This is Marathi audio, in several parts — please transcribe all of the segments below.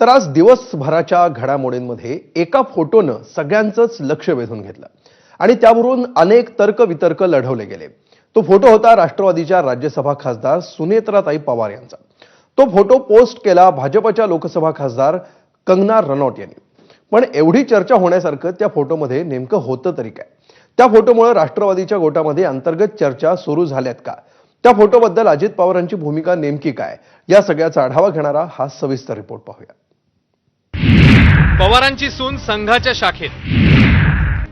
तर आज दिवसभराच्या घडामोडींमध्ये एका फोटोनं सगळ्यांचंच लक्ष वेधून घेतलं. आणि त्यावरून अनेक तर्कवितर्क लढवले गेले. तो फोटो होता राष्ट्रवादीच्या राज्यसभा खासदार सुनेत्राताई पवार यांचा. तो फोटो पोस्ट केला भाजपच्या लोकसभा खासदार कंगना रनौत यांनी. पण एवढी चर्चा होण्यासारखं त्या फोटोमध्ये नेमकं होतं तरी काय? त्या फोटोमुळे राष्ट्रवादीच्या गोटामध्ये अंतर्गत चर्चा सुरू झाल्यात का? त्या फोटोबद्दल अजित पवारांची भूमिका नेमकी काय? या सगळ्याचा आढावा घेणारा हा सविस्तर रिपोर्ट पाहूया. पवारांची सून संघाच्या शाखेत.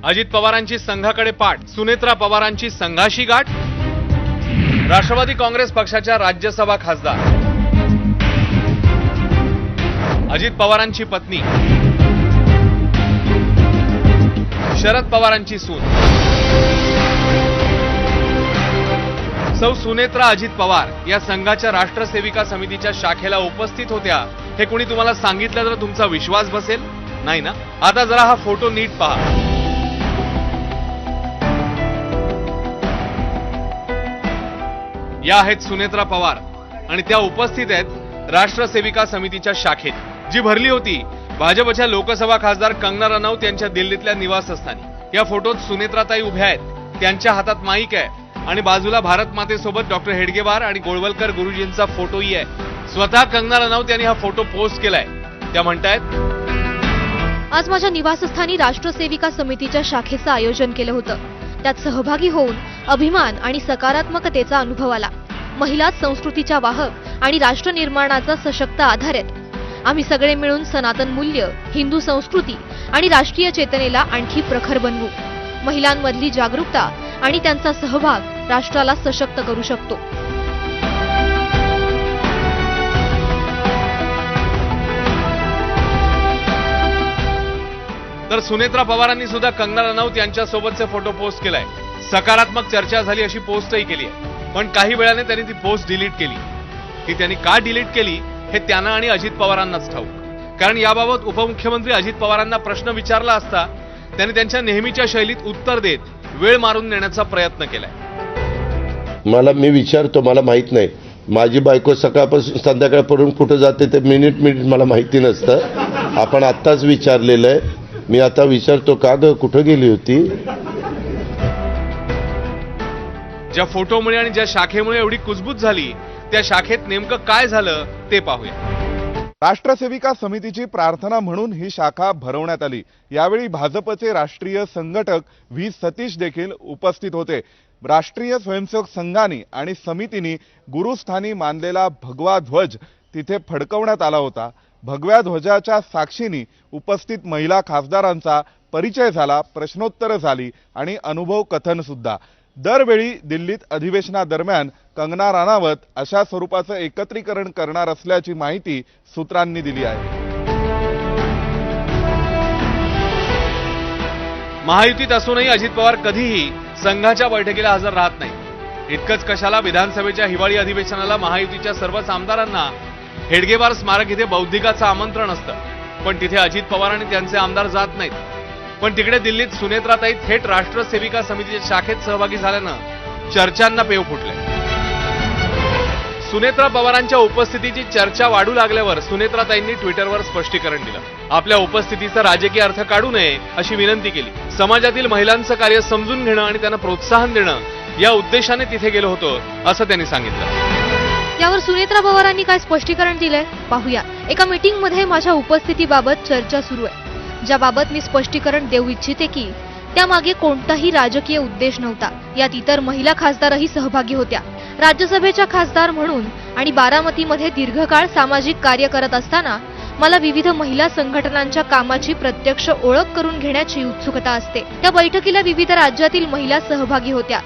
अजित पवारांची संघाकडे पाठ सुनेत्रा पवारांची संघाशी गाठ. राष्ट्रवादी काँग्रेस पक्षाच्या राज्यसभा खासदार. अजित पवारांची पत्नी. शरद पवारांची सून. सौ सुनेत्रा अजित पवार या संघाच्या राष्ट्रसेविका समितीच्या शाखेला उपस्थित होत्या. हे कोणी तुम्हाला सांगितलं तर तुमचा विश्वास बसेल? नाही ना? आता जरा हा फोटो नीट पहा. या आहेत सुनेत्रा पवार आणि त्या उपस्थित आहेत राष्ट्रसेविका समितीच्या शाखेत जी भरली होती. भाजपच्या लोकसभा खासदार कंगना रनौत यांच्या दिल्लीतल्या निवासस्थानी. या फोटोत सुनेत्राताई उभ्या आहेत. त्यांच्या हातात माईक आहे. आणि बाजूला भारत मातेसोबत डॉक्टर हेडगेवार आणि गोळवलकर गुरुजींचा फोटोही आहे. स्वतः कंगना रनौत यांनी हा फोटो पोस्ट केलाय. त्या म्हणतायत आज माझ्या निवासस्थानी राष्ट्रसेविका समितीच्या शाखेचं आयोजन केलं होतं. त्यात सहभागी होऊन अभिमान आणि सकारात्मकतेचा अनुभव आला. महिलाच संस्कृतीच्या वाहक आणि राष्ट्र निर्माणाचा सशक्त आधार आहेत. आम्ही सगळे मिळून सनातन मूल्य हिंदू संस्कृती आणि राष्ट्रीय चेतनेला आणखी प्रखर बनवू. महिलांमधली जागरूकता आणि त्यांचा सहभाग राष्ट्राला सशक्त करू शकतो. तर सुनेत्रा पवारांनी सुद्धा कंगना रनौत यांच्यासोबतचे फोटो पोस्ट केलाय. सकारात्मक चर्चा झाली अशी पोस्टही केली आहे. पण काही वेळाने त्यांनी ती पोस्ट डिलीट केली. ती त्यांनी का डिलीट केली हे त्यांना आणि अजित पवारांनाच ठाऊक. कारण याबाबत उपमुख्यमंत्री अजित पवारांना प्रश्न विचारला असता त्यांनी त्यांच्या नेहमीच्या शैलीत उत्तर देत वेळ मारून नेण्याचा प्रयत्न केलाय. मला मी विचारतो मला माहीत नाही. माझी बायको सकाळपासून संध्याकाळपर्यंत कुठं जाते ते मिनिट मिनिट मला माहिती नसतं. आपण आत्ताच विचारलेलं आहे. मी आता विचारतो का ग कुठं गेली होती? ज्या फोटोमुळे आणि ज्या शाखेमुळे एवढी कुजबूज झाली त्या शाखेत नेमकं काय झालं ते पाहूया. राष्ट्रसेविका समितीची प्रार्थना म्हणून ही शाखा भरवण्यात आली. यावेळी भाजपचे राष्ट्रीय संघटक व्ही. सतीश देखील उपस्थित होते. राष्ट्रीय स्वयंसेवक संघाने आणि समितीने गुरुस्थानी मानलेला भगवा ध्वज तिथे फडकवण्यात आला होता. भगव्या ध्वजाच्या साक्षीने उपस्थित महिला खासदारांचा परिचय झाला प्रश्नोत्तरं झाली आणि अनुभव कथन सुद्धा. दरवेळी दिल्लीत अधिवेशनादरम्यान कंगना राणावत अशा स्वरूपाचं एकत्रीकरण करणार असल्याची माहिती सूत्रांनी दिली आहे. महायुतीत असूनही अजित पवार कधीही संघाच्या बैठकीला हजर राहत नाही. इतकंच कशाला विधानसभेच्या हिवाळी अधिवेशनाला महायुतीच्या सर्वच आमदारांना हेडगेवार स्मारक इथे बौद्धिकाचं आमंत्रण असतं. पण तिथे अजित पवार आणि त्यांचे आमदार जात नाहीत. पण तिकडे दिल्लीत सुनेत्राताई थेट राष्ट्रसेविका समितीच्या शाखेत सहभागी झाल्यानं चर्चांना पेव फुटले सुनेत्रा पवारांच्या उपस्थितीची चर्चा वाढू लागल्यावर सुनेत्राताईंनी ट्विटरवर स्पष्टीकरण दिलं. आपल्या उपस्थितीचा राजकीय अर्थ काढू नये अशी विनंती केली. समाजातील महिलांचं कार्य समजून घेणं आणि त्यांना प्रोत्साहन देणं या उद्देशाने तिथे गेलो होतो असं त्यांनी सांगितलं. यावर सुनेत्रा पवारांनी काय स्पष्टीकरण दिलंय? पाहूया. एका मीटिंगमध्ये माझ्या उपस्थितीबाबत चर्चा सुरू आहे. ज्याबाबत मी स्पष्टीकरण देऊ इच्छिते की त्यामागे कोणताही राजकीय उद्देश नव्हता. यात इतर महिला खासदारही सहभागी होत्या. राज्यसभेच्या खासदार म्हणून आणि बारामतीमध्ये दीर्घकाळ सामाजिक कार्य करत असताना मला विविध महिला संघटनांच्या कामाची प्रत्यक्ष ओळख करून घेण्याची उत्सुकता असते. त्या बैठकीला विविध राज्यातील महिला सहभागी होत्या.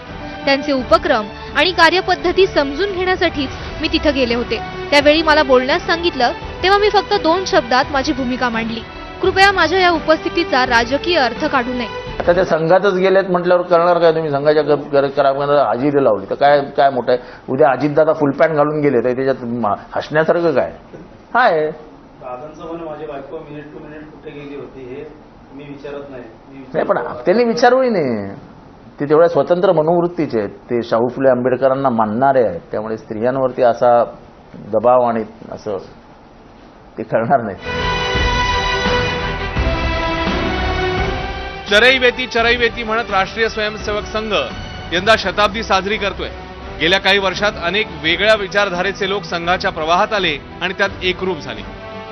त्यांचे उपक्रम आणि कार्यपद्धती समजून घेण्यासाठीच मी तिथं गेले होते. त्यावेळी मला बोलण्यास सांगितलं तेव्हा मी फक्त दोन शब्दात माझी भूमिका मांडली. कृपया माझ्या या उपस्थितीचा राजकीय अर्थ काढू नये. आता त्या संघातच गेलेत म्हटल्यावर करणार काय तुम्ही? संघाच्या करामध्ये हजेरी लावली. तर काय काय मोठं आहे? उद्या अजितदादा फुल पॅन्ट घालून गेले तर त्याच्यात हसण्यासारखं काय? हाय. माझी बायको मिनिट टू मिनिट कुठे गेली होती हे मी विचारत नाही. मी नाही पण त्यांनी विचारूही नाही ते तेवढ्या स्वतंत्र मनोवृत्तीचे आहेत. ते शाहू फुले आंबेडकरांना मानणारे आहेत. त्यामुळे स्त्रियांवरती असा दबाव आणि असं ते करणार नाही चरैवेती चरैवेती म्हणत राष्ट्रीय स्वयंसेवक संघ यंदा शताब्दी साजरी करतोय. गेल्या काही वर्षात अनेक वेगळ्या विचारधारेचे लोक संघाच्या प्रवाहात आले आणि त्यात एकरूप झाले.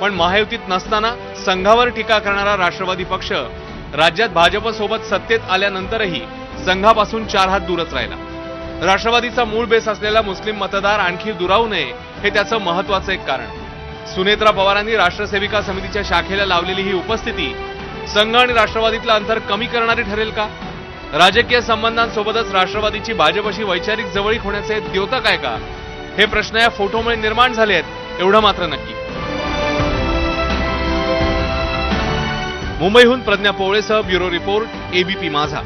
पण महायुतीत नसताना संघावर टीका करणारा राष्ट्रवादी पक्ष राज्यात भाजपसोबत सत्तेत आल्यानंतरही संघापासून चार हात दूरच राहिला. राष्ट्रवादीचा मूळ बेस असलेला मुस्लिम मतदार आणखी दुरावू नये हे त्याचं महत्वाचं एक कारण. सुनेत्रा पवारांनी राष्ट्रसेविका समितीच्या शाखेला लावलेली ही उपस्थिती संघ आणि राष्ट्रवादीतलं अंतर कमी करणारी ठरेल का? राजकीय संबंधांसोबतच राष्ट्रवादीची भाजपशी वैचारिक जवळीक होण्याचे द्योतक आहे का? हे प्रश्न या फोटोमुळे निर्माण झाले आहेत एवढं मात्र नक्की. मुंबईहून प्रज्ञा पोवळेसह ब्युरो रिपोर्ट एबीपी माझा.